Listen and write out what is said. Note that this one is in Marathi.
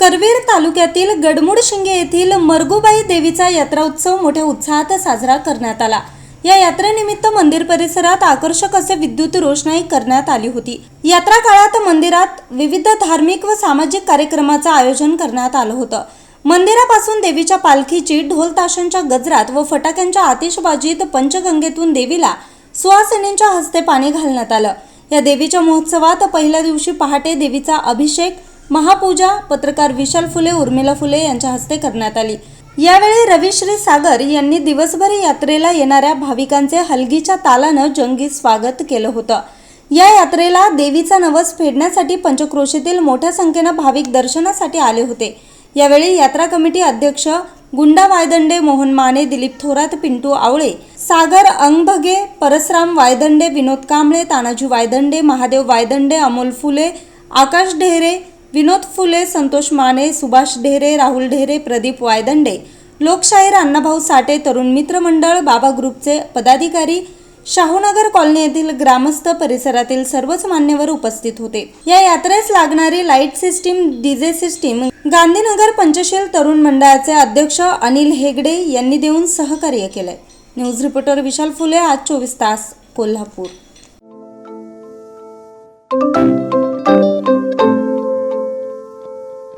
करवीर तालुक्यातील गडमुडशिंगे येथील मरगुबाई देवीचा यात्रा उत्सव मोठ्या उत्साहात साजरा करण्यात आला. या यात्रेनिमित्त मंदिर परिसरात आकर्षक असे विद्युत रोषणाई करण्यात आली होती. यात्रा काळात मंदिरात विविध धार्मिक व सामाजिक कार्यक्रमाचं आयोजन करण्यात आलं होतं. मंदिरापासून देवीच्या पालखीची ढोल ताशांच्या गजरात व फटाक्यांच्या आतिषबाजीत पंचगंगेतून देवीला सुहासिनींच्या हस्ते पाणी घालण्यात आलं. या देवीच्या महोत्सवात पहिल्या दिवशी पहाटे देवीचा अभिषेक महापूजा पत्रकार विशाल फुले उर्मिला फुले यांच्या हस्ते करण्यात आली. यावेळी रविश्री सागर यांनी दिवसभर यात्रेला येणाऱ्या भाविकांचे हलगीच्या तालानं जंगी स्वागत केलं होतं. या यात्रेला देवीचा नवस फेडण्यासाठी पंचक्रोशीतील मोठ्या संख्येनं भाविक दर्शनासाठी आले होते. यावेळी यात्रा कमिटी अध्यक्ष गुंडा वायदंडे मोहन माने दिलीप थोरात पिंटू आवळे सागर अंगभगे परसराम वायदंडे विनोद कांबळे तानाजी वायदंडे महादेव वायदंडे अमोल फुले आकाश ढेरे विनोद फुले संतोष माने सुभाष ढेरे राहुल ढेरे प्रदीप वायदंडे लोकशाहीर अण्णाभाऊ साठे तरुण मित्र मंडळ बाबा ग्रुपचे पदाधिकारी शाहूनगर कॉलनी येथील ग्रामस्थ परिसरातील सर्वच मान्यवर उपस्थित होते. या यात्रेस लागणारी light system DJ system Gandhinagar Panchsheel तरुण मंडळाचे अध्यक्ष अनिल हेगडे यांनी देऊन सहकार्य केलंय. न्यूज रिपोर्टर विशाल फुले आज चोवीस तास कोल्हापूर.